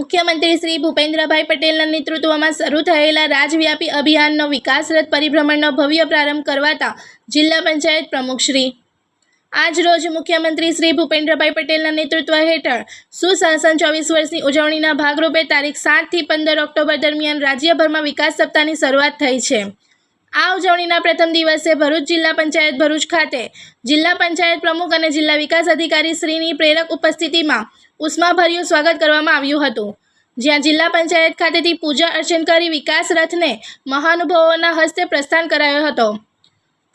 મુખ્યમંત્રી શ્રી ભૂપેન્દ્રભાઈ પટેલના નેતૃત્વમાં શરૂ થયેલા રાજવ્યાપી અભિયાનનો વિકાસરથ પરિભ્રમણનો ભવ્ય પ્રારંભ કરવાતા જિલ્લા પંચાયત પ્રમુખશ્રી આજ રોજ મુખ્યમંત્રી શ્રી ભૂપેન્દ્રભાઈ પટેલના નેતૃત્વ હેઠળ સુશાસન ચોવીસ વર્ષની ઉજવણીના ભાગરૂપે તારીખ સાતથી પંદર ઓક્ટોબર દરમિયાન રાજ્યભરમાં વિકાસ સપ્તાહની શરૂઆત થઈ છે. આ ઉજવણીના પ્રથમ દિવસે ભરૂચ જિલ્લા પંચાયત ભરૂચ ખાતે જિલ્લા પંચાયત પ્રમુખ અને જિલ્લા વિકાસ અધિકારી શ્રીની પ્રેરક ઉપસ્થિતિમાં ઉષ્માભર્યું સ્વાગત કરવામાં આવ્યું હતું. જ્યાં જિલ્લા પંચાયત ખાતેથી પૂજા અર્ચન કરી વિકાસ રથને મહાનુભાવોના હસ્તે પ્રસ્થાન કરાયો હતો.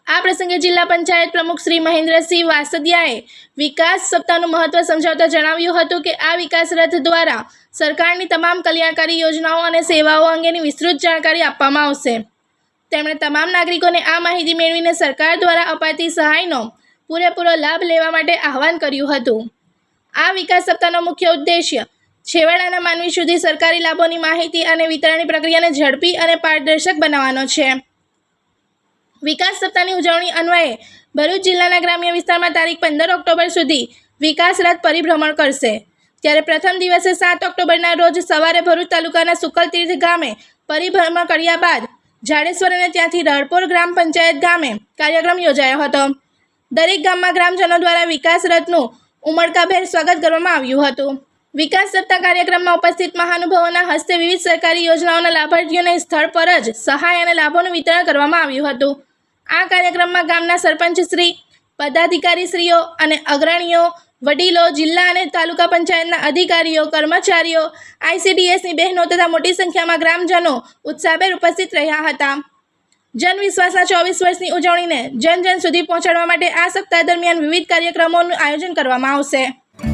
આ પ્રસંગે જિલ્લા પંચાયત પ્રમુખ શ્રી મહેન્દ્રસિંહ વાસદિયાએ વિકાસ સપ્તાહનું મહત્વ સમજાવતા જણાવ્યું હતું કે આ વિકાસ રથ દ્વારા સરકારની તમામ કલ્યાણકારી યોજનાઓ અને સેવાઓ અંગેની વિસ્તૃત જાણકારી આપવામાં આવશે. તેમણે તમામ નાગરિકોને આ માહિતી મેળવીને સરકાર દ્વારા અપાતી સહાયનો પૂરેપૂરો લાભ લેવા માટે આહવાન કર્યું હતું. આ વિકાસ સપ્તાહનો મુખ્ય ઉદ્દેશ્ય છેવાડાના માનવી સુધી સરકારી લાભોની માહિતી અને વિતરણની પ્રક્રિયાને ઝડપી અને પારદર્શક બનાવવાનો છે. વિકાસ સપ્તાહની ઉજવણી અન્વયે ભરૂચ જિલ્લાના ગ્રામ્ય વિસ્તારમાં તારીખ પંદર ઓક્ટોબર સુધી વિકાસ રથ પરિભ્રમણ કરશે. ત્યારે પ્રથમ દિવસે સાત ઓક્ટોબરના રોજ સવારે ભરૂચ તાલુકાના સુકલતીર્થ ગામે પરિભ્રમણ કર્યા બાદ જાડેશ્વર અને ત્યાંથી રળપોર ગ્રામ પંચાયત ગામે કાર્યક્રમ યોજાયો હતો. દરેક ગામમાં ગ્રામજનો દ્વારા વિકાસ રથનું ઉમળકાભેર સ્વાગત કરવામાં આવ્યું હતું. વિકાસ સત્તા કાર્યક્રમમાં ઉપસ્થિત મહાનુભાવોના હસ્તે વિવિધ સરકારી યોજનાઓના લાભાર્થીઓને સ્થળ પર જ સહાય અને લાભોનું વિતરણ કરવામાં આવ્યું હતું. આ કાર્યક્રમમાં ગામના સરપંચશ્રી પદાધિકારીશ્રીઓ અને અગ્રણીઓ વડીલો જિલ્લા અને તાલુકા પંચાયતના અધિકારીઓ કર્મચારીઓ આઈસીડીએસની બહેનો તથા મોટી સંખ્યામાં ગ્રામજનો ઉત્સાહભેર ઉપસ્થિત રહ્યા હતા જનવિશ્વાસના ચોવીસ વર્ષની ઉજવણીને જન જન સુધી પહોંચાડવા માટે આ સપ્તાહ દરમિયાન વિવિધ કાર્યક્રમોનું આયોજન કરવામાં આવશે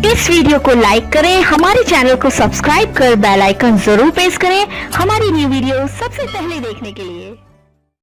इस वीडियो को लाइक करें हमारे चैनल को सब्सक्राइब कर बेल आइकन जरूर प्रेस करें हमारी न्यू वीडियो सबसे पहले देखने के लिए